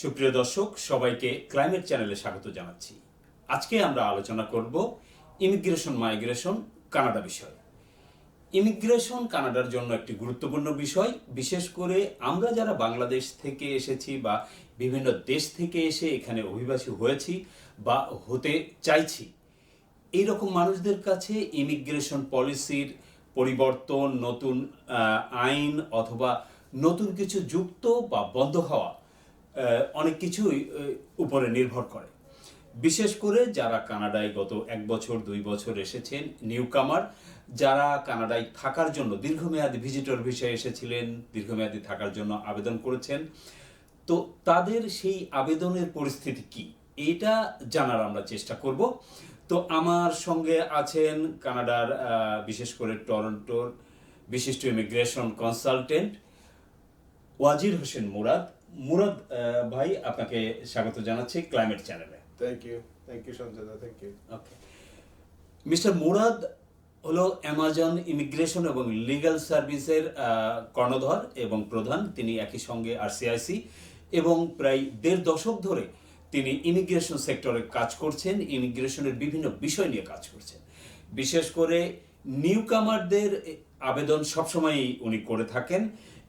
সুপ্রিয় দর্শক, সবাইকে ক্লাইমেট চ্যানেলে স্বাগত জানাচ্ছি। আজকে আমরা আলোচনা করব ইমিগ্রেশন মাইগ্রেশন কানাডা বিষয়। ইমিগ্রেশন কানাডার জন্য একটি গুরুত্বপূর্ণ বিষয়, বিশেষ করে আমরা যারা বাংলাদেশ থেকে এসেছি বা বিভিন্ন দেশ থেকে এসে এখানে অভিবাসী হয়েছি বা হতে চাইছি এই রকম মানুষদের কাছে ইমিগ্রেশন পলিসির পরিবর্তন, নতুন আইন অথবা নতুন কিছু যুক্ত বা বন্ধ হওয়া অনেক কিছুই উপরে নির্ভর করে। বিশেষ করে যারা কানাডায় গত এক বছর, দুই বছর এসেছেন নিউ কামার যারা কানাডায় থাকার জন্য, দীর্ঘমেয়াদী ভিজিটর ভিসায় এসেছিলেন, দীর্ঘমেয়াদী থাকার জন্য আবেদন করেছেন। তো তাদের সেই আবেদনের পরিস্থিতি কি? এটা জানার আমরা চেষ্টা করব। তো আমার সঙ্গে আছেন কানাডার বিশেষ করে টরন্টোর বিশিষ্ট ইমিগ্রেশন কনসালটেন্ট ওয়াজির হোসেন মুরাদ। মুরাদ ভাই আপনাকে স্বাগত জানাচ্ছি ক্লাইমেট চ্যানেলে thank you thank you সঞ্জয়দা thank you okay mister Murad হলো অ্যামাজন ইমিগ্রেশন এবং লিগ্যাল সার্ভিসের কর্ণধর এবং প্রধান। তিনি একই সঙ্গে আরসিআইসি এবং প্রায় দেড় দশক ধরে তিনি ইমিগ্রেশন সেক্টরে কাজ করছেন ইমিগ্রেশনের বিভিন্ন বিষয় নিয়ে কাজ করছেন। বিশেষ করে নিউকামারদের আবেদন সবসময়ই উনি করে থাকেন।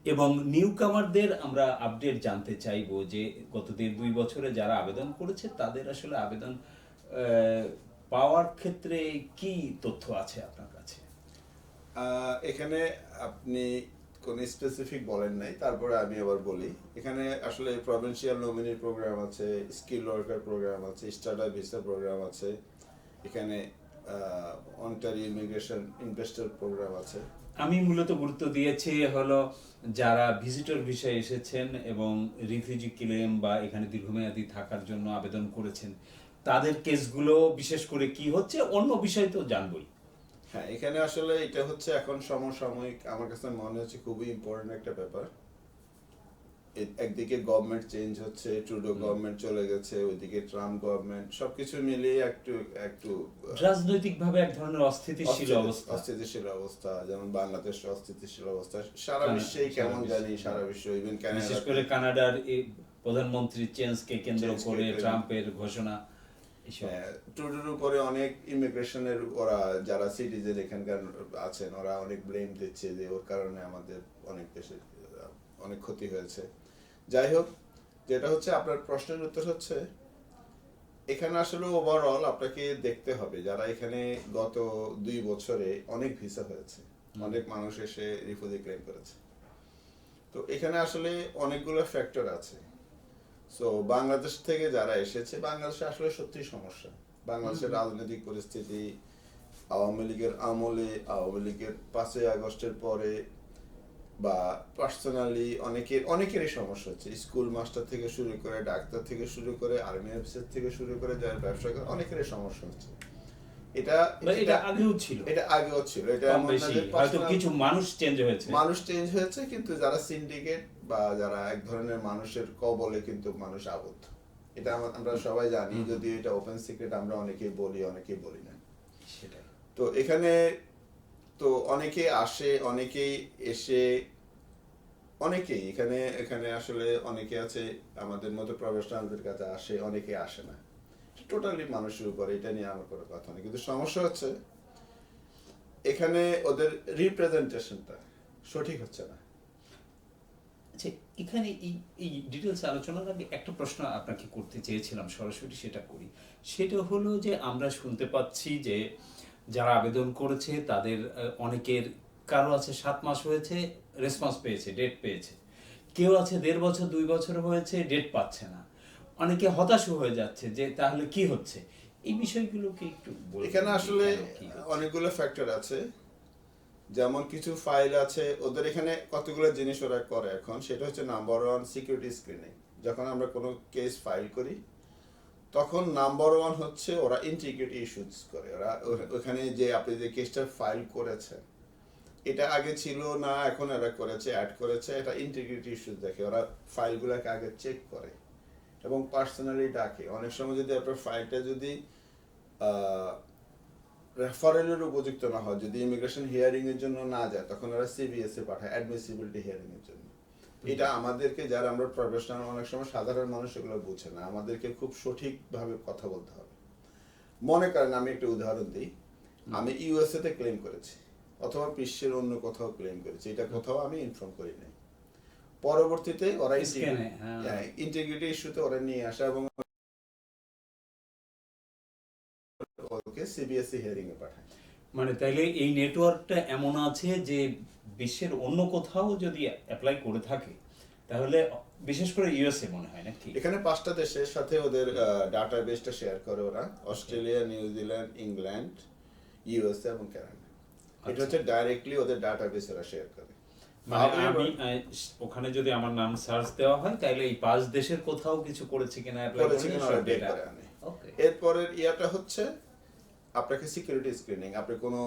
এবং নিউ কামারদের আমরা আপডেট জানতে চাইব যে গত দুই বছরে যারা আবেদন করেছে, তাদের আসলে আবেদন পাওয়ার ক্ষেত্রে কি তথ্য আছে আপনার কাছে? এখানে আপনি কোন স্পেসিফিক বলেন নাই, তারপরে আমি আবার বলি। এখানে আসলে প্রভিন্সিয়াল নমিনি প্রোগ্রাম আছে স্কিল ওয়ার্কার প্রোগ্রাম আছে স্টার্টার ভিসা প্রোগ্রাম আছে। এখানে অন্টারি ইমিগ্রেশন ইনভেস্টর প্রোগ্রাম আছে। আমি মূলত গুরুত্ব দিয়েছি হলো যারা ভিজিটর ভিসায় এসেছেন এবং রিফিউজি ক্লেম বা এখানে দীর্ঘমেয়াদী থাকার জন্য আবেদন করেছেন, তাদের কেসগুলো বিশেষ করে কি হচ্ছে অন্য বিষয় তো জানবই। হ্যাঁ এখানে আসলে এটা হচ্ছে এখন সমসাময়িক, আমার কাছে মনে হচ্ছে খুবই ইম্পর্টেন্ট একটা ব্যাপার। একদিকে গভর্নমেন্ট চেঞ্জ হচ্ছে ট্রুডো গভর্নমেন্ট চলে গেছে ওইদিকে ট্রাম্প গভর্নমেন্ট সবকিছু মিলিয়ে একটু একটু রাজনৈতিকভাবে এক ধরনের অস্থিতিশীল অবস্থা। অস্থিতিশীল অবস্থা যেমন বাংলাদেশ অস্থিতিশীল অবস্থা সারা বিশ্বেই কেমন জানি সারা বিশ্ব ইভেন বিশেষ করে কানাডার এই প্রধানমন্ত্রী চেঞ্জকে কেন্দ্র করে ট্রাম্পের ঘোষণা ট্রুডোর উপরে অনেক ইমিগ্রেশনের ওরা যারা সিটিজেন এখানকার আছেন ওরা অনেক ব্লেম দিচ্ছে যে ওর কারণে আমাদের অনেক দেশে অনেক ক্ষতি হয়েছে। যাই হোক যেটা হচ্ছে আপনার প্রশ্নের উত্তর হচ্ছে এখানে আসলে ওভারঅল আপনাকে দেখতে হবে যারা এখানে গত দুই বছরে অনেক ভিসা হয়েছে অনেক মানুষ এসে রিফিউজি ক্লেম করেছে। তো এখানে আসলে অনেকগুলো ফ্যাক্টর আছে। সো বাংলাদেশ থেকে যারা এসেছে বাংলাদেশে আসলে সত্যি সমস্যা। বাংলাদেশের রাজনৈতিক পরিস্থিতি আওয়ামী লীগের আমলে আওয়ামী লীগের পাঁচই আগস্টের পরে বা পার্সোনালি অনেকের অনেকেরই সমস্যা হচ্ছে। স্কুল মাস্টার থেকে শুরু করে ডাক্তার থেকে শুরু করে আর্মি অফিসার থেকে শুরু করে যারা ব্যবসা করে অনেকেরই সমস্যা হচ্ছে। এটা এটা আগেও ছিল। এটা আগেও ছিল। এটা হয়তো কিছু মানুষ চেঞ্জ হয়েছে। মানুষ চেঞ্জ হয়েছে কিন্তু যারা সিন্ডিকেট বা যারা এক ধরনের মানুষের কবলে কিন্তু মানুষ আবদ্ধ। এটা আমরা সবাই জানি যদি এটা ওপেন সিক্রেট আমরা অনেকেই বলি অনেকেই বলি না। সেটাই। তো এখানে তো অনেকে আসে, অনেকেই এসে, অনেকেই এখানে এখানে আসলে অনেকে আছে, আমাদের মতো প্রফেশনালদের কাছে আসে, অনেকে আসে না। টোটালি মানুষের উপর, এটা নিয়ে আমার কোনো কথা নেই। কিন্তু সমস্যা হচ্ছে, এখানে ওদের রিপ্রেজেন্টেশনটা সঠিক হচ্ছে না। আচ্ছা এখানে এই এই ডিটেলস আলোচনার আগে একটা প্রশ্ন আপনাকে করতে চেয়েছিলাম, সরাসরি সেটা করি। সেটা হলো যে আমরা শুনতে পাচ্ছি যে যারা আবেদন করেছে তাদের অনেকের কারও আছে সাত মাস হয়েছে রেসপন্স পেয়েছে ডেট পেয়েছে। কেউ আছে দেড় বছর দুই বছর হয়েছে ডেট পাচ্ছে না। অনেকে হতাশ হয়ে যাচ্ছে যে তাহলে কি হচ্ছে? এই বিষয়গুলোকে একটু এখানে আসলে? অনেকগুলো ফ্যাক্টর আছে। যেমন কিছু ফাইল আছে ওদের এখানে কতগুলো জিনিস ওরা করে এখন সেটা হচ্ছে নাম্বার ওয়ান সিকিউরিটি স্ক্রিনিং যখন আমরা কোনো কেস ফাইল করি তখন নাম্বার ওয়ান হচ্ছে ওরা ইন্টিগ্রিটি ইস্যুস করে। ওরা ওখানে যে আপনি যে কেসটা ফাইল করেছেন, এটা আগে ছিল না, এখন এরা করেছে অ্যাড করেছে, এটা ইন্টিগ্রিটি ইস্যুস দেখে। ওরা ফাইলগুলোকে আগে চেক করে এবং পার্সোনালি ডাকে। অনেক সময় যদি আপনার ফাইলটা যদি রেফারেলের উপযুক্ত না হয়, যদি ইমিগ্রেশন হিয়ারিংয়ের জন্য না যায়, তখন ওরা সিবিএসএ পাঠায় অ্যাডমিসিবিলিটি হিয়ারিংয়ের জন্য। এটা আমাদেরকে যারা আমরা প্রফেশনাল অনেক সময় সাধারণ মানুষ এগুলো বুঝে না। আমাদেরকে খুব সঠিকভাবে কথা বলতে হবে। মনে করেন আমি একটা উদাহরণ দিই। আমি ইউএসএ তে ক্লেম করেছি অথবা বিশ্বের অন্য কোথাও ক্লেম করেছি। এটা কোথাও আমি ইনফর্ম করি নাই। পরবর্তীতে ওরা হ্যাঁ। ইন্টিগ্রিটি ইস্যুতে ওরা নিয়ে আসা এবং ওকে সিবিএসই হিয়ারিং E এ পাঠায়। মানে তাইলে এই নেটওয়ার্কটা এমন আছে যে বিশ্বের অন্য কোথাও যদি অ্যাপ্লাই করে থাকে তাহলে বিশেষ করে ইউএসএ মনে হয় নাকি? এখানে পাঁচটা দেশের সাথে ওদের ডাটা বেসটা শেয়ার করে ওরা। Australia New Zealand England USA এবং কানাডা এটা আচ্ছা। হচ্ছে ডাইরেক্টলি ওদের ডাটা বেস ওরা শেয়ার করে। মানে আমি ওখানে যদি আমার নাম সার্চ দেওয়া হয় তাহলে এই পাঁচ দেশের কোথাও কিছু করেছে কিনা অ্যাপ্লাই করেছে কিনা এরপরের ইয়াটা হচ্ছে আপনাকে সিকিউরিটি স্ক্রিনিং আপনি কোনো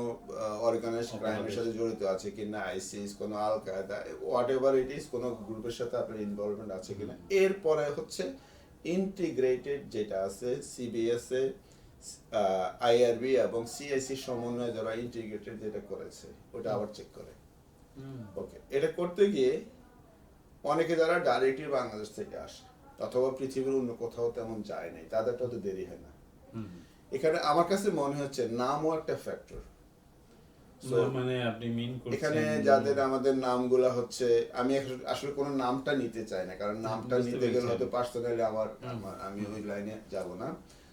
অর্গানাইজ ক্রাইমের সাথে জড়িত আছে কিনা আইসিস কোনো আল কায়দা হোয়াট এভার ইট ইজ কোনো গ্রুপের সাথে আপনার ইনভলভমেন্ট আছে কিনা। এরপরে হচ্ছে ইন্টিগ্রেটেড যেটা আছে সিবিএস এ আইআরবি এবং সিআইসি সমন্বয়ে যারা ইন্টিগ্রেটেড যেটা করেছে ওটা আবার চেক করে। ওকে এটা করতে গিয়ে অনেকে যারা ডাইরেক্টলি বাংলাদেশ থেকে আসে অথবা পৃথিবীর অন্য কোথাও তেমন যায় নাই তাদেরটা তো দেরি হয় না। এখানে আমার কাছে মনে হচ্ছে নামও একটা ফ্যাক্টর মানে আপনি মিন করছেন এখানে যাদের আমাদের নামগুলা হচ্ছে আমি আসলে- কোনো নামটা নিতে চাই না কারণ নামটা নিতে গেলে হয়তো পার্সোনালি আমার আমি ওই লাইনে যাব না।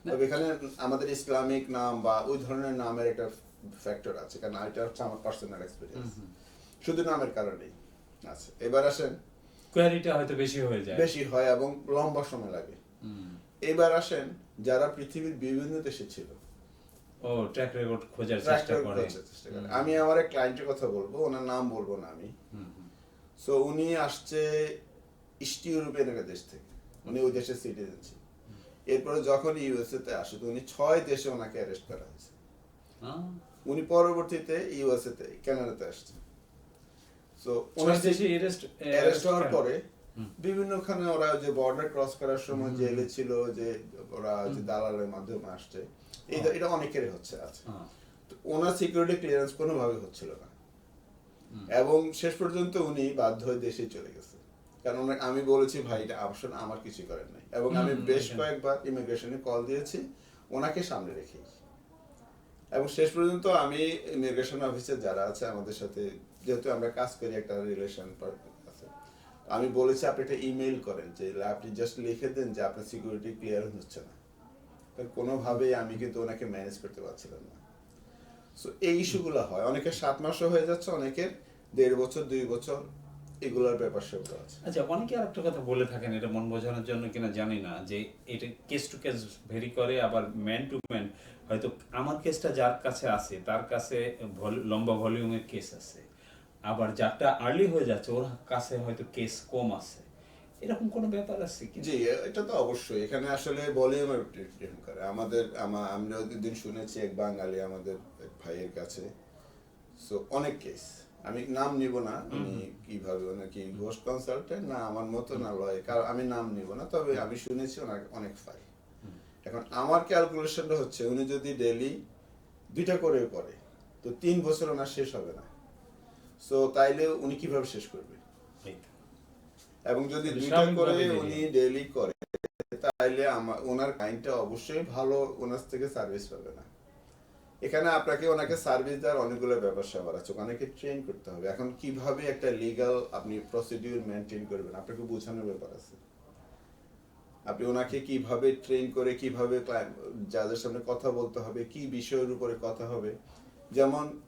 তবে এখানে আমাদের ইসলামিক নাম বা ওই ধরনের নামের একটা ফ্যাক্টর আছে কারণ এটা হচ্ছে আমার পার্সোনাল এক্সপিরিয়েন্স শুধু নামের কারণেই। আছে এবার আসেন। কোয়ারিটা হয়তো বেশি হয়ে যায়। বেশি হয় এবং লম্বা সময় লাগে। এবার আসেন যারা পৃথিবীর বিভিন্ন দেশে ছিল। ও ট্র্যাক রেকর্ড খোঁজার চেষ্টা করে। আমি আমার এক ক্লায়েন্টের কথা বলব ওনার নাম বলব না আমি। সো উনি আসছে ইস্ট একটা দেশ থেকে। উনি ওই দেশের সিটিজেন ছিল। এরপরে যখন ইউএসএ তে আসে তো উনি ছয় দেশে ওনাকে অ্যারেস্ট করা হয়েছে। উনি পরবর্তীতে ইউএসএ তে কানাডাতে আসছে। সো ছয় দেশে অ্যারেস্ট হওয়ার পরে বিভিন্নখানে ওরা যে বর্ডার ক্রস করার সময় জেলে ছিল যে ওরা যে দালালের মাধ্যমে আসছে এটা এটা অনেকেরই হচ্ছে আছে। ওনার সিকিউরিটি ক্লিয়ারেন্স কোনোভাবে হচ্ছিল না। এবং শেষ পর্যন্ত উনি বাধ্য হয়ে দেশে চলে গেছে। কারণ আমি বলেছি ভাই এটা আসলে আমার কিছু করার নাই। এবং আমি বেশ কয়েকবার ইমিগ্রেশনে কল দিয়েছি। ওনাকে সামনে রেখে এবং শেষ পর্যন্ত আমি ইমিগ্রেশন অফিসে যারা আছে আমাদের সাথে যেহেতু আমরা কাজ করি একটা রিলেশন আমি বলেছি আপনি একটা ইমেল করেন যে, আপনি জাস্ট লিখে দেন যে আপনার সিকিউরিটি ক্লিয়ার হচ্ছে না। কোনোভাবেই আমি কিন্তু ওনাকে ম্যানেজ করতে পারছিলাম না। সো এই ইস্যুগুলো হয়। অনেকের সাত মাসও হয়ে যাচ্ছে, অনেকের দেড় বছর, দুই বছর, এগুলোর ব্যাপার সেগুলো আছে। আচ্ছা অনেকে আরেকটা কথা বলে থাকেন, এটা মন বোঝানোর জন্য কিনা জানি না, যে এটা কেস টু কেস ভেরি করে, আবার ম্যান টু ম্যান হয়তো আমার কেসটা যার কাছে আছে, তার কাছে লম্বা ভলিউমের কেস আছে। আবার যারটা আর্লি হয়ে যাচ্ছে ওর কাছে হয়তো কেস কম আছে। এরকম কোনো ব্যাপার আছে কি? জি এটা তো অবশ্যই। এখানে আসলে ডিপেন্ড করে। আমাদের আমা- আমরা দিন শুনেছি এক বাঙালি আমাদের এক ভাইয়ের কাছে। সো অনেক কেস আমি নাম নিব না উনি কীভাবে নাকি ঘোষ কনসালটেন্ট না আমার মতো না লয়। কারণ আমি নাম নিব না তবে আমি শুনেছি ওনার অনেক ফাইল এখন আমার ক্যালকুলেশনটা হচ্ছে উনি যদি ডেলি দুইটা করে করে তো তিন বছর ওনার শেষ হবে না। সো তাইলে উনি কীভাবে শেষ করবে? এবং যদি দুইটা করে উনি। ডেইলি করে তাইলে আমার ওনার ক্লায়েন্টটা অবশ্যই ভালো ওনার থেকে সার্ভিস পাবে না। এখানে আপনাকে ওনাকে সার্ভিস দেওয়ার অনেকগুলো ব্যাপার স্যাপার আছে অনেকে ট্রেন করতে হবে। এখন কীভাবে একটা লিগ্যাল আপনি প্রসিডিউর মেনটেন করবেন আপনাকে বোঝানোর ব্যাপার আছে। আপনি ওনাকে কীভাবে ট্রেন করে কীভাবে client- যাদের সামনে কথা বলতে হবে কি বিষয়ের উপরে কথা হবে। যেমন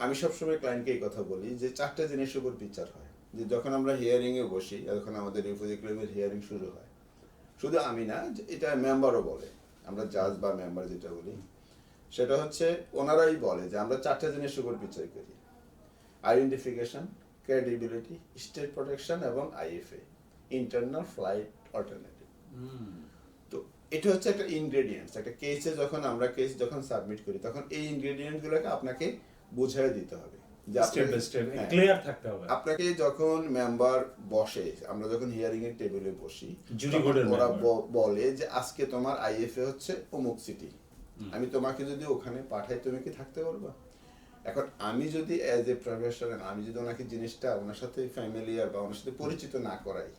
আমি সবসময় ক্লায়েন্টকে এই কথা বলি যে চারটা জিনিসের উপর বিচার হয়। যে যখন আমরা হিয়ারিংয়ে বসি যখন আমাদের রিফিউজি ক্লেমের হিয়ারিং শুরু হয় শুধু আমি না এটা মেম্বারও বলে আমরা জাজ বা মেম্বার যেটা বলি সেটা হচ্ছে ওনারাই বলে যে আমরা চারটা জিনিসের উপর বিচার করি। আইডেন্টিফিকেশন ক্রেডিবিলিটি স্টেট প্রোটেকশন এবং আইএফএ ইন্টারনাল ফ্লাইট অল্টারনেটিভ তো এটা হচ্ছে একটা ইনগ্রেডিয়েন্টস একটা কেসে যখন আমরা কেস যখন সাবমিট করি তখন এই ইনগ্রেডিয়েন্ট গুলোকে আপনাকে বুঝাই দিতে হবে। ক্লিয়ার থাকতে হবে। আপনাকে যখন মেম্বার বসে আমরা যখন হিয়ারিং এর টেবিলে বসি ওরা বলে যে আজকে তোমার আইএফএ হচ্ছে অমুক সিটি আমি তোমাকে যদি ওখানে পাঠাই তুমি কি থাকতে পারবা? এখন আমি যদি অ্যাজ এ প্রফেশনাল আমি যদি ওনাকে জিনিসটা ওনার সাথে ফ্যামিলিয়ার বা ওনার সাথে পরিচিত না করাই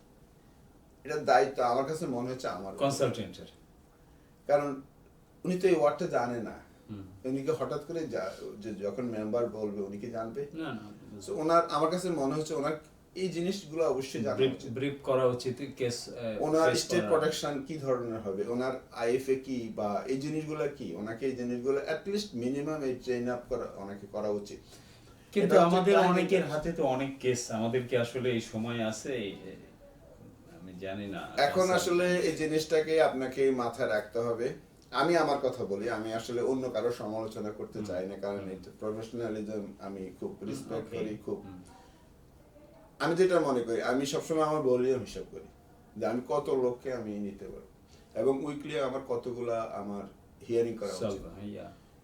এটা দায়িত্ব আমার কাছে মনে হচ্ছে আমার কনসালটেন্টের কারণ উনি তো এই ওয়ার্ডটা জানে না। উনি কি হঠাৎ করে যে যখন মেম্বার বলবে উনি কি জানবে। না না ওনার আমার কাছে মনে হচ্ছে ওনার এই জিনিসগুলো অবশ্যই জানা উচিত। ব্রিফ করা উচিত কেস ওনার স্টেট প্রোটেকশন কি ধরনের হবে? ওনার আইএফএ কি বা এই জিনিসগুলো কি? ওনাকে এই জিনিসগুলো অ্যাটলিস্ট মিনিমাম এই ট্রেন আপ করা ওনাকে করা উচিত। কিন্তু আমাদের অনেকের হাতে তো অনেক কেস আমাদের কি আসলে এই সময় আছে আমি জানি না। এখন আচ্ছা। আসলে এই জিনিসটাকে আপনাকে মাথায় রাখতে হবে। আমি আমার কথা বলি আমি আসলে অন্য কারও সমালোচনা করতে চাই না কারণ এটা প্রফেশনালিজম আমি খুব রেসপেক্ট করি খুব আমি যেটা মনে করি আমি সবসময় আমার ভলিউম হিসাব করি যে আমি কত লোককে আমি নিতে পারব। এবং উইকলি আমার কতগুলা আমার হিয়ারিং করা উচিত।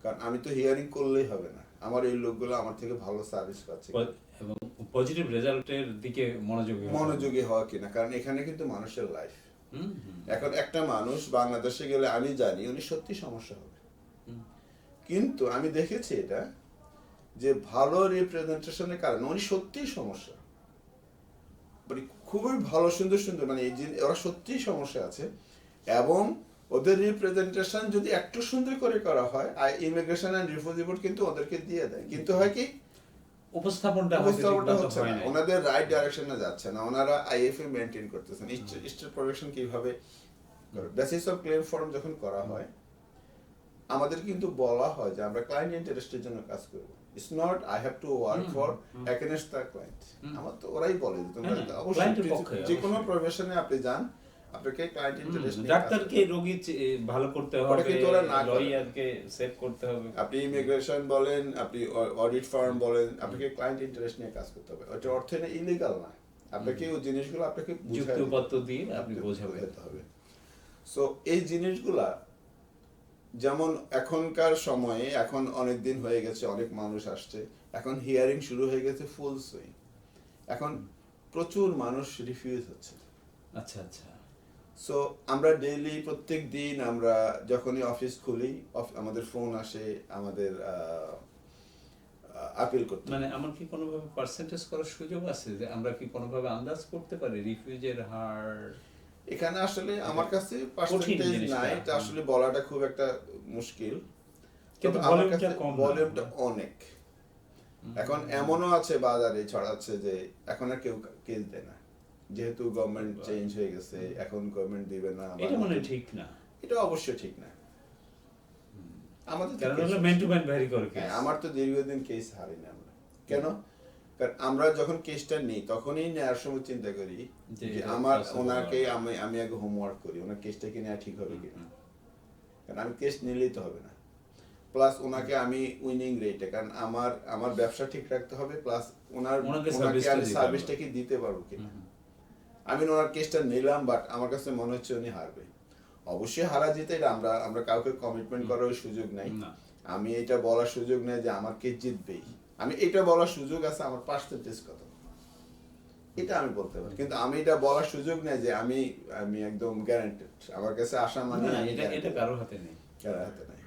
কারণ আমি তো হিয়ারিং করলেই হবে না। আমার এই লোকগুলো আমার থেকে ভালো সার্ভিস পাচ্ছে এবং পজিটিভ রেজাল্টের দিকে মনোযোগী মনোযোগী হওয়া কিনা কারণ এখানে কিন্তু মানুষের লাইফ এখন একটা মানুষ বাংলাদেশে গেলে আমি জানি উনি সত্যি সমস্যা হবে। কিন্তু আমি দেখেছি এটা যে ভালো রিপ্রেজেন্টেশনের কারণে উনি সত্যিই সমস্যা। মানে খুবই ভালো সুন্দর সুন্দর মানে এই যে ওরা সত্যিই সমস্যা আছে এবং ওদের রিপ্রেজেন্টেশন যদি একটু সুন্দর করে করা হয় আর ইমিগ্রেশন অ্যান্ড রিফিউজি বোর্ড কিন্তু ওদেরকে দিয়ে দেয়। কিন্তু হয় কি উপস্থাপনটা উপস্থাপনটা হচ্ছে না। ওনাদের রাইট ডাইরেকশনে যাচ্ছে না। ওনারা আইএফএ মেনটেন করতেছেন। স্টেট প্রোটেকশন কীভাবে বেসিস অফ ক্লেম ফর্ম যখন করা হয় আমাদের কিন্তু বলা হয় যে আমরা ক্লায়েন্ট ইন্টারেস্টের জন্য কাজ করব। It's not I have to work for hmm. Against the client আমার তো ওরাই বলে যে তোমরা অবশ্যই যে- কোনো প্রফেশনে আপনি যান আপনাকে ক্লায়েন্ট ইন্টারেস্ট ডাক্তারকে রোগী ভালো করতে হবে ওরা না। লয়ারকে সেভ করতে হবে। আপনি ইমিগ্রেশন বলেন আপনি অডিট ফার্ম বলেন আপনাকে ক্লায়েন্ট ইন্টারেস্ট নিয়ে কাজ করতে হবে। ওটা অর্থে ইলিগাল না। আপনাকে ওই জিনিসগুলো আপনাকে দিয়ে আপনি বোঝাবেন। হবে। সো এই জিনিসগুলা যেমন এখনকার সময়ে এখন অনেক দিন হয়ে গেছে অনেক মানুষ আসছে। এখন হিয়ারিং শুরু হয়ে গেছে ফুল সুইং এখন প্রচুর মানুষ রিফিউজ হচ্ছে। আচ্ছা আচ্ছা। সো আমরা ডেইলি প্রত্যেক দিন আমরা যখনই অফিস খুলি আমাদের ফোন আসে আমাদের আপিল করতে। মানে আমার কি কোনোভাবে পার্সেন্টেজ করার সুযোগ আছে যে আমরা কি কোনোভাবে আন্দাজ করতে পারি রিফিউজের হার? এখানে আসলে আমার কাছে পার্সেন্টেজ নাই এটা আসলে বলাটা খুব একটা মুশকিল। কিন্তু কাছে কম ভলিউমটা অনেক। এখন এমনও আছে বাজারে ছড়াচ্ছে যে এখন আর কেউ কেস দেয় না। যেহেতু গভর্নমেন্ট চেঞ্জ হয়ে গেছে এখন গভর্নমেন্ট দিবে না এটা মানে ঠিক না। এটা অবশ্যই ঠিক না। আমাদের কারণ হলো ম্যান টু ম্যান ভ্যারি করে হ্যাঁ, আমার তো দীর্ঘদিন কেস হারি না আমরা। কেন? কারণ আমরা যখন কেসটা নিই তখনই নেওয়ার সময় চিন্তা করি যে আমার ওনাকে আমি আমি আগে হোমওয়ার্ক করি ওনার কেসটা কি নেওয়া ঠিক হবে কিনা। কারণ আমি কেস নিলেই তো হবে না। প্লাস ওনাকে আমি উইনিং রেটে কারণ আমার আমার ব্যবসা ঠিক রাখতে হবে প্লাস ওনার ওনাকে সার্ভিসটা কি দিতে পারব কিনা। আমি ওনার কেসটা নিলাম বাট আমার কাছে মনে হচ্ছে উনি হারবে অবশ্যই হারা জিতে এটা আমরা আমরা কাউকে কমিটমেন্ট করার সুযোগ নাই। আমি এটা বলার সুযোগ নেই যে আমার কে জিতবেই। আমি এটা বলার সুযোগ আছে আমার পার্সেন্টেজ কত এটা আমি বলতে পারি। কিন্তু আমি এটা বলার সুযোগ নেই যে আমি আমি একদম গ্যারান্টেড আমার কাছে আসা মানে এটা এটা। কারোর হাতে নেই। কারোর হাতে নেই।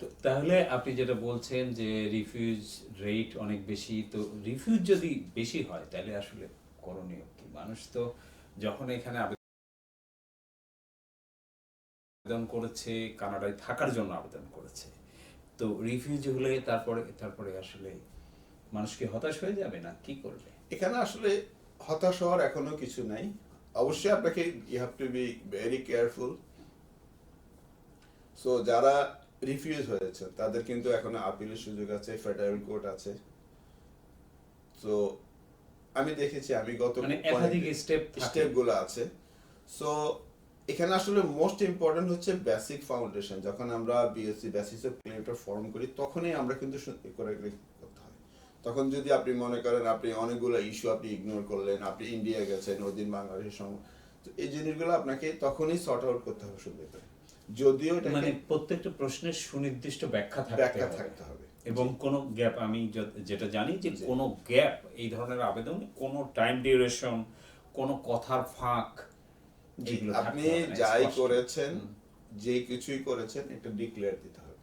তো তাহলে আপনি যেটা বলছেন যে রিফিউজ রেট অনেক বেশি তো রিফিউজ যদি বেশি হয় তাহলে আসলে করণীয় মানুষ তো যখন এখানে আবেদন করেছে, কানাডায় থাকার জন্য আবেদন করেছে, তো রিফিউজ হলে তারপরে তারপরে আসলে মানুষ কি হতাশ হয়ে যাবে না? কি করবে? এখানে আসলে হতাশ হওয়ার এখনও কিছু নাই। অবশ্যই আপনাকে you have to be very careful so যারা রিফিউজ হয়েছে, তাদের কিন্তু এখনও আপিলের সুযোগ আছে ফেডারেল কোর্ট আছে। তো আমি দেখেছি আমি গত মানে একাধিক স্টেপ স্টেপগুলো আছে। সো এখানে আসলে মোস্ট ইম্পর্টেন্ট হচ্ছে বেসিক ফাউন্ডেশন যখন আমরা বিএসসি বেসিস অফ ক্লেমটা ফর্ম করি তখনই আমরা কিন্তু করতে হয়। তখন যদি আপনি মনে করেন আপনি অনেকগুলো ইস্যু আপনি ইগনোর করলেন আপনি ইন্ডিয়া গেছেন ওদিন বাংলাদেশের সঙ্গে তো এই জিনিসগুলো আপনাকে তখনই সর্ট আউট করতে হবে সুন্দর যদিও মানে প্রত্যেকটা প্রশ্নের সুনির্দিষ্ট ব্যাখ্যা ব্যাখ্যা থাকতে হবে। এবং কোনো গ্যাপ আমি যেটা জানি যে। কোনো গ্যাপ এই ধরনের আবেদনে কোনো টাইম ডিউরেশন কোনো কথার ফাঁক আপনি যাই করেছেন যে কিছুই করেছেন একটা ডিক্লেয়ার দিতে হবে।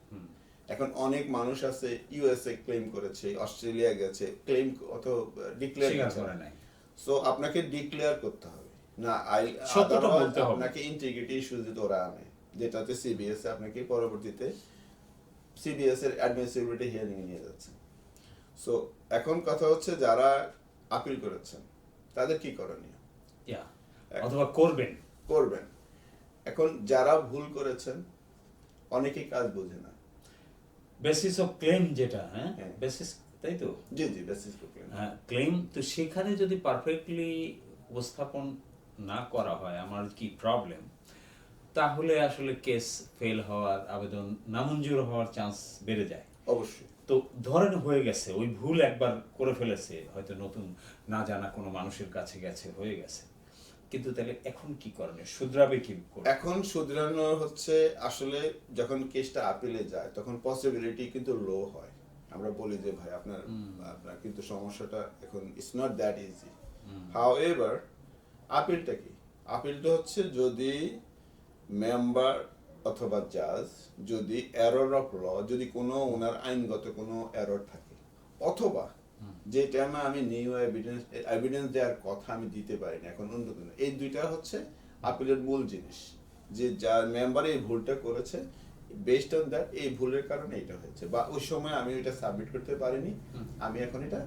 এখন অনেক মানুষ আছে ইউএসএ ক্লেম করেছে অস্ট্রেলিয়া গেছে ক্লেম অত ডিক্লেয়ার করে নাই। সো আপনাকে ডিক্লেয়ার করতে হবে। না আই সত্যটা বলতে হবে। আপনাকে ইন্টিগ্রিটি ইস্যু যদি ওরা আনে যেটাতে সিবিএস আপনাকে পরবর্তীতে সিবিএস এর অ্যাডমিসিবিলিটি হিয়ারিং এ নিয়ে যাচ্ছে। সো এখন কথা হচ্ছে যারা আপিল করেছেন তাদের কি করণীয়? অথবা করবেন। করবেন। এখন যারা ভুল করেছেন অনেকেই কাজ বোঝে না। বেসিস অফ ক্লেম যেটা হ্যাঁ? হ্যাঁ। বেসিস তাই তো? জি জি বেসিস প্রবলেম হ্যাঁ ক্লেম তো সেখানে যদি পারফেক্টলি উপস্থাপন না করা হয় আমার কি প্রবলেম তাহলে আসলে কেস ফেল হওয়ার আবেদন নামঞ্জুর হওয়ার চান্স বেড়ে যায়। অবশ্যই। তো ধরেন হয়ে গেছে ওই ভুল একবার করে ফেলেছে হয়তো নতুন না জানা কোনো মানুষের কাছে গেছে হয়ে গেছে। কিন্তু তাহলে এখন কি করণীয় শুধরাবে কি এখন শুধরানো হচ্ছে আসলে যখন কেসটা আপিলে যায় তখন পসিবিলিটি কিন্তু লো হয়। আমরা বলি যে ভাই আপনার আপনার কিন্তু সমস্যাটা এখন it's not that easy however আপিলটা কি? আপিলটা হচ্ছে যদি মেম্বার অথবা জাজ যদি এরর অফ ল যদি কোনো ওনার আইনগত কোনো এরর থাকে। অথবা যে টাইমে আমি নিউ এভিডেন্স এভিডেন্স দেওয়ার কথা আমি দিতে পারি না এখন অন্য কোনো এই দুইটা হচ্ছে আপিলের মূল জিনিস। যে যার মেম্বার এই ভুলটা করেছে বেস্ট অন দ্যাট এই ভুলের কারণে এটা হয়েছে। বা ওই সময় আমি এটা সাবমিট করতে পারিনি আমি এখন এটা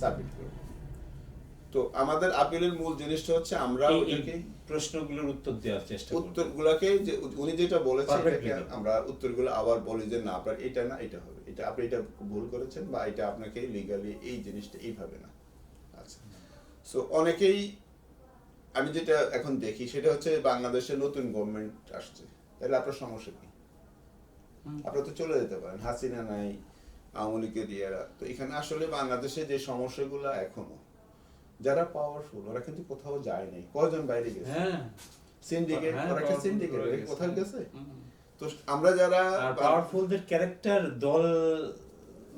সাবমিট করব। তো আমাদের আপিলের মূল জিনিসটা হচ্ছে আমরা ওদেরকে প্রশ্নগুলোর উত্তর দেওয়ার চেষ্টা উত্তরগুলোকে যে উনি যেটা বলেছে Perfectly এটাকে আমরা উত্তরগুলো আবার বলি যে না আপনার এটা না এটা হবে। এটা আপনি এটা ভুল করেছেন বা এটা আপনাকে লিগালি এই জিনিসটা এইভাবে না। আচ্ছা। সো অনেকেই আমি যেটা এখন দেখি সেটা হচ্ছে বাংলাদেশে নতুন গভর্নমেন্ট আসছে। তাহলে আপনার সমস্যা কি? আপনারা তো চলে যেতে পারেন। হাসিনা নাই আওয়ামী লীগের ইয়েরা। তো এখানে আসলে বাংলাদেশে যে সমস্যাগুলো এখনও যারা পাওয়ারফুল ওরা কিন্তু কোথাও যায় নাই। কয়জন বাইরে গেছে? হ্যাঁ। সিন্ডিকেট হ্যাঁ, ওরা কি সিন্ডিকেট কোথাও গেছে? তো আমরা যারা পাওয়ারফুলদের ক্যারেক্টার দল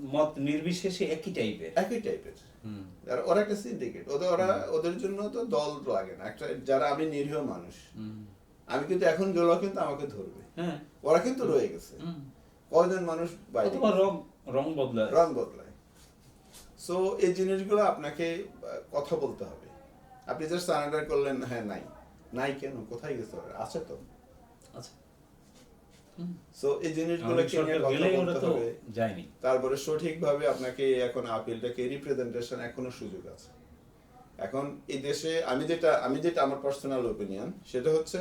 মত নির্বিশেষে একই টাইপের একই টাইপের আর ওরা একটা সিন্ডিকেট ওদের ওরা ওদের জন্য তো দল লাগে না। একটা যারা আমি নিরীহ মানুষ আমি কিন্তু এখন গেলেও কিন্তু আমাকে ধরবে। হ্যাঁ। ওরা কিন্তু রয়ে গেছে। কয়জন মানুষ বাইরে রং রং বদলায়। রং বদলায়। সো এই জিনিসগুলো আপনাকে কথা বলতে হবে। আপনি জাস্ট সারেন্ডার করলেন হ্যাঁ নাই। নাই কেন? কোথায় গেছে ওরা? আছে তো? আচ্ছা সো এই জিনিসগুলো যায়নি। তারপরে সঠিকভাবে আপনাকে এখন আপিলটাকে রিপ্রেজেন্টেশন এখনও সুযোগ আছে। এখন এই দেশে আমি যেটা আমি যেটা আমার পার্সোনাল ওপিনিয়ন সেটা হচ্ছে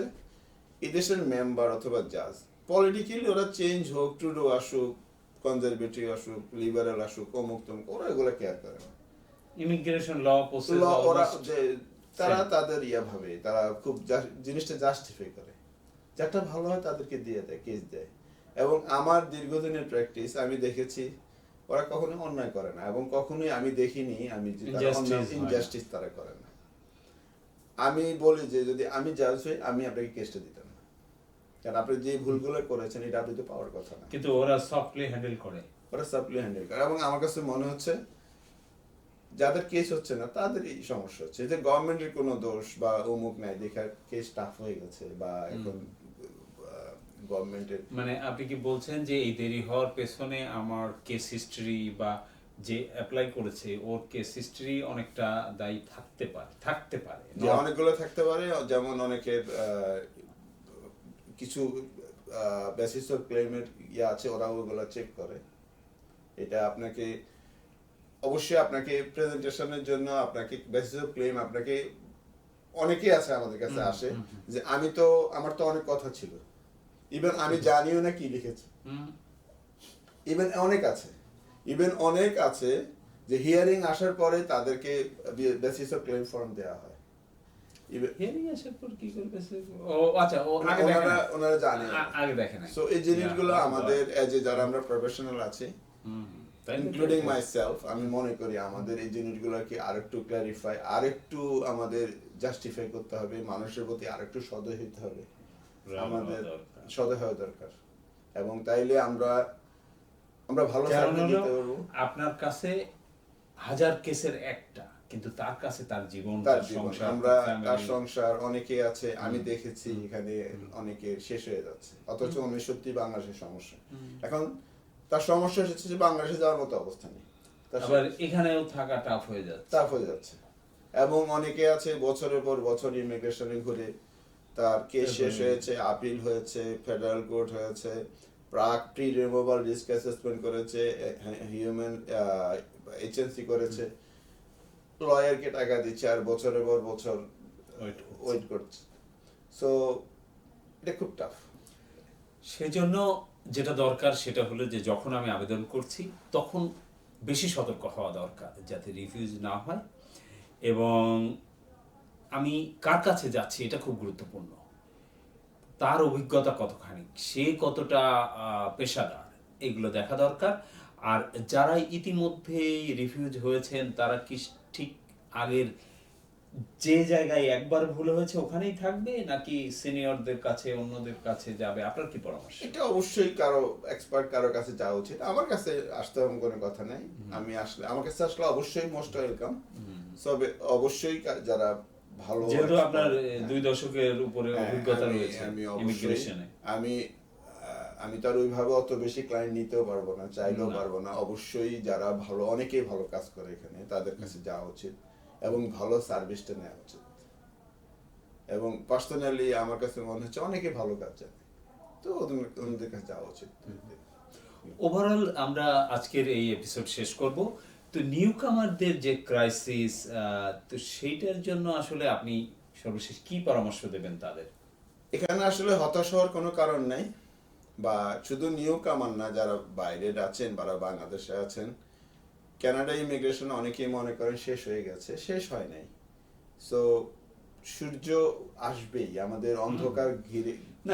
এই দেশের মেম্বার অথবা জাজ পলিটিক্যালি ওরা চেঞ্জ হোক টুডো আসুক কনজারভেটিভ আসুক লিবারেল আসুক অমুক তমুক ওরা এগুলো কেয়ার করে না। ইমিগ্রেশন ল প্রসেস ওরা যে তারা তাদের ইয়া ভাবে তারা খুব জিনিসটা জাস্টিফাই করে। যাটা ভালো হয় তাদেরকে দিয়ে দেয় কেস দেয়। এবং আমার দীর্ঘদিনের প্র্যাকটিস আমি দেখেছি ওরা কখনো অন্যায় করে না। এবং কখনোই আমি দেখিনি আমি ইনজাস্টিস তারা করে না। আমি বলি যে যদি আমি জাজ হই আমি আপনাকে কেসটা দিতাম। কারণ আপনি যে ভুলগুলো করেছেন এটা আপনি তো পাওয়ার কথা না। কিন্তু ওরা সফটলি হ্যান্ডেল করে। ওরা সাপ্লি হ্যান্ডেল করে। এবং আমার কাছে মনে হচ্ছে যাদের কেস হচ্ছে না তাদেরই সমস্যা হচ্ছে। যে গভর্নমেন্টের কোনো দোষ বা অমুক নাই দেখার কেস টাফ হয়ে গেছে বা এখন গভর্নমেন্টের মানে আপনি কি বলছেন যে এই দেরি হওয়ার পেছনে আমার কেস হিস্ট্রি বা যে অ্যাপ্লাই করেছে ওর কেস হিস্ট্রি অনেকটা দায়ী থাকতে পারে থাকতে পারে যে অনেকগুলো থাকতে পারে। যেমন অনেকের কিছু বেসিস অফ ক্লেমের ইয়ে আছে ওরা ওগুলো চেক করে। এটা আপনাকে অবশ্যই আপনাকে প্রেজেন্টেশনের জন্য আপনাকে বেসিস অফ ক্লেম আপনাকে অনেকেই আছে আমাদের কাছে আসে যে আমি তো আমার তো অনেক কথা ছিল। ইভেন আমি জানিও না কি লিখেছি। ইভেন অনেক আছে। ইভেন অনেক আছে যে হিয়ারিং আসার পরে তাদেরকে বেসিস অফ ক্লেম ফর্ম দেওয়া হয়। Even- আসার পর কি করবে ও আচ্ছা ও আগে দেখে ওনারা ওনারা জানে। আগে দেখে নাই। সো এই জিনিসগুলো আমাদের এজ এ যারা আমরা প্রফেশনাল আছি হুম, তাই তো। ইনক্লুডিং দেখে। আমি মনে করি আমাদের এই জিনিসগুলোকে আরেকটু ক্লারিফাই আরেকটু আমাদের জাস্টিফাই করতে হবে মানুষের প্রতি আরেকটু সদয় হতে হবে। আমাদের সদয় হওয়া দরকার। এবং তাইলে আমরা আমরা ভালো আপনার কাছে হাজার কেসের একটা। কিন্তু তার কাছে তার জীবন তার সংসার আমরা তার সংসার অনেকে আছে আমি দেখেছি এখানে অনেকে শেষ হয়ে যাচ্ছে। অথচ উনি সত্যি বাংলাদেশের সমস্যা। এখন তার সমস্যা হচ্ছে যে বাংলাদেশে যাওয়ার মতো অবস্থা নেই। তার আবার এখানেও থাকা টাফ হয়ে যাচ্ছে। চাপ হয়ে যাচ্ছে। এবং অনেকে আছে বছরের পর বছর ইমিগ্রেশনে ঘুরে তার কেস শেষ হয়েছে আপিল হয়েছে ফেডারেল কোর্ট হয়েছে প্রাক প্রি রিমুভাল রিস্ক অ্যাসেসমেন্ট করেছে হিউম্যান এজেন্সি করেছে। লয়ারকে টাকা দিচ্ছে আর বছরের পর বছর ওয়েট করছে। সো এটা খুব টাফ সেজন্য যেটা দরকার সেটা হলো যে যখন আমি আবেদন করছি তখন বেশি সতর্ক হওয়া দরকার যাতে রিফিউজ না হয় এবং আমি কার কাছে যাচ্ছি এটা খুব গুরুত্বপূর্ণ। তার অভিজ্ঞতা কতখানি সে কতটা পেশাদার এগুলো দেখা দরকার। আর যারা ইতিমধ্যে রিফিউজ হয়েছেন তারা কি ঠিক আগের যে জায়গায় একবার ভুল হয়েছে ওখানেই থাকবে নাকি সিনিয়রদের কাছে অন্যদের কাছে যাবে? আপনার কি পরামর্শ? এটা অবশ্যই কারও এক্সপার্ট কারও কাছে যাওয়া উচিত। আমার কাছে আসতে হবে কোনো কথা নেই। আমি আসলে আমার কাছে আসলে অবশ্যই মোস্ট ওয়েলকাম তবে অবশ্যই যারা ভালো যেহেতু আপনার হ্যাঁ, দুই দশকের উপরে হ্যাঁ, অভিজ্ঞতা রয়েছে আমি অবশ্যই আমি আমি তো আর ওইভাবে অত বেশি ক্লায়েন্ট নিতেও পারব না চাইলেও পারব না। অবশ্যই যারা ভালো অনেকেই ভালো কাজ করে এখানে তাদের কাছে যাওয়া উচিত এবং ভালো সার্ভিসটা নেওয়া উচিত। এবং পার্সোনালি আমার কাছে মনে হচ্ছে অনেকে ভালো কাজ জানে। তো ওদের কাছে যাওয়া উচিত। ওভারঅল আমরা আজকের এই এপিসোড শেষ করব। তো নিউ কামারদের যে ক্রাইসিস তো সেইটার জন্য আসলে আপনি সর্বশেষ কি পরামর্শ দেবেন তাদের? এখানে আসলে হতাশ হওয়ার কোনো কারণ নাই। বা শুধু নিউ কামান না যারা বাইরে আছেন বা বাংলাদেশে আছেন কানাডা ইমিগ্রেশন অনেকেই মনে করেন শেষ হয়ে গেছে শেষ হয় নাই। সো সূর্য আসবেই আমাদের অন্ধকার ঘিরে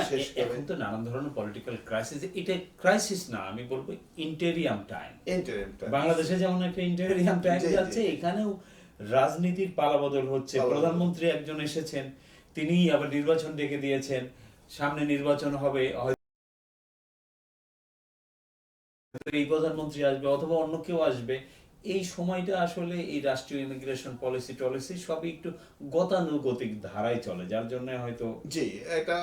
শেষ এখন তো নানান ধরনের পলিটিক্যাল ক্রাইসিস এটা ক্রাইসিস না আমি বলব ইন্টেরিয়াম টাইম ইন্টারিমটা বাংলাদেশে যেমন একটা ইন্টেরিয়াম টাইম। যাচ্ছে এখানেও রাজনীতির পালাবদল হচ্ছে। প্রধানমন্ত্রী একজন এসেছেন তিনি আবার নির্বাচন ডেকে দিয়েছেন সামনে নির্বাচন হবে এই প্রধানমন্ত্রী আসবে অথবা অন্য কেউ আসবে এই সময়টা আসলে এই রাষ্ট্রীয় ইমিগ্রেশন পলিসি টলিসি সবই একটু গতানুগতিক ধারায় চলে যার জন্য হয়তো জি এটা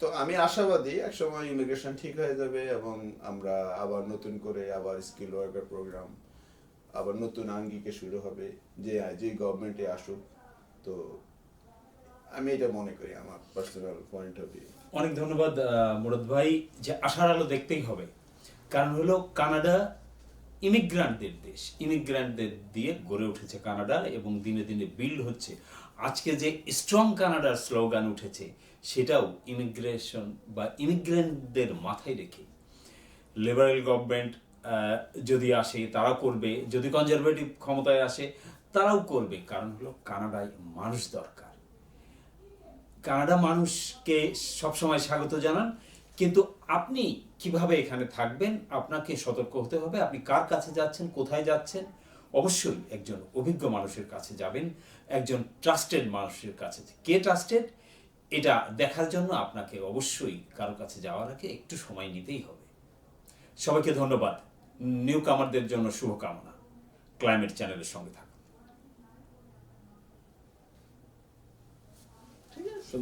তো আমি আশাবাদী একসময় ইমিগ্রেশন ঠিক হয়ে যাবে এবং আমরা আবার নতুন করে আবার স্কিল ওয়ার্কার প্রোগ্রাম আবার নতুন আঙ্গিকে শুরু হবে যে যে গভর্নমেন্টে আসুক তো আমি এটা মনে করি আমার পার্সোনাল পয়েন্ট অফ ভিউ অনেক ধন্যবাদ মুরাদ ভাই যে আশার আলো দেখতেই হবে। কারণ হলো কানাডা ইমিগ্রান্টদের দেশ। ইমিগ্রান্টদের দিয়ে গড়ে উঠেছে কানাডা এবং দিনে দিনে বিল্ড হচ্ছে। আজকে যে স্ট্রং কানাডার স্লোগান উঠেছে, সেটাও ইমিগ্রেশন বা ইমিগ্রেন্টদের মাথায় রেখে। লিবারেল গভর্নমেন্ট যদি আসে তারা করবে। যদি কনজারভেটিভ ক্ষমতায় আসে, তারাও করবে। কারণ হলো কানাডায় মানুষ দরকার। কানাডা মানুষকে সবসময় স্বাগত জানান। কিন্তু আপনি কীভাবে এখানে থাকবেন? আপনাকে সতর্ক হতে হবে। আপনি কার কাছে যাচ্ছেন? কোথায় যাচ্ছেন? অবশ্যই একজন অভিজ্ঞ মানুষের কাছে যাবেন। একজন ট্রাস্টেড মানুষের কাছে কে ট্রাস্টেড এটা দেখার জন্য আপনাকে অবশ্যই কারও কাছে যাওয়ার আগে একটু সময় নিতেই হবে। সবাইকে ধন্যবাদ। নিউ কামারদের জন্য শুভকামনা। ক্লাইমেট চ্যানেলের সঙ্গে থাকুন। ঠিক আছে।